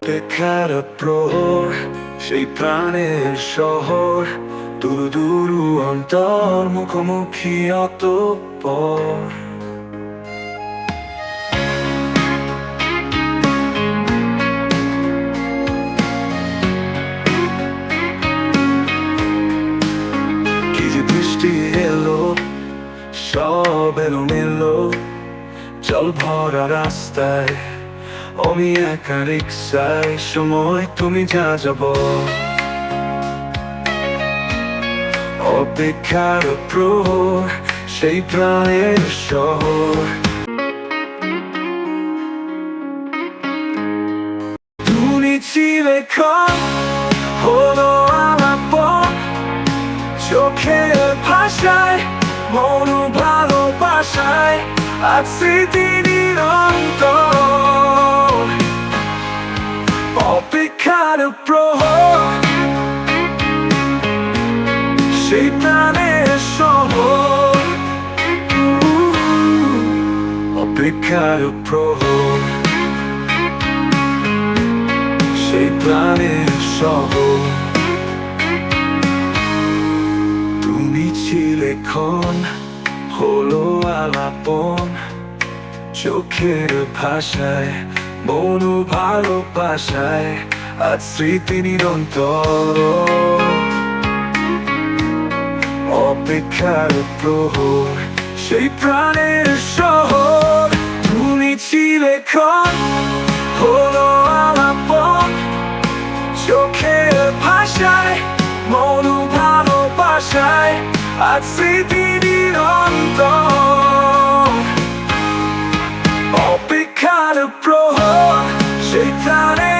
অপেক্ষার প্রহর সেই প্রাণের শহর। দূর দূর অন্তর, মুখোমুখি অতপর। বৃষ্টি এলো, সব এলো মেলো জল ভরা রাস্তায়। আমি একা রিক্সায় সময় তুমি যা যাব। অপেক্ষার প্রহর, সেই প্রাণের শহর। তুমি ছিলে হলো ভাষায় ভালোবাসায়, আজ স্মৃতি নিরন্তর। অপেক্ষার প্রহর। সেই প্রাণের শহর। অপেক্ষার প্রহর। সেই প্রাণের শহর। তুমি ছিলে ক্ষণ, হলো আলাপন। চোখের ভাষায়, মন ভালোবাসায়। আজ স্মৃতি নিরন্তর। অপেক্ষার প্রহর, সেই প্রাণের শহর। তুমি ছিলে ক্ষণ, হলো আলাপন। চোখের ভাষায়, মন ভালোবাসায়, আজ স্মৃতি নিরন্তর। অপেক্ষার প্রহর, সেই প্রাণের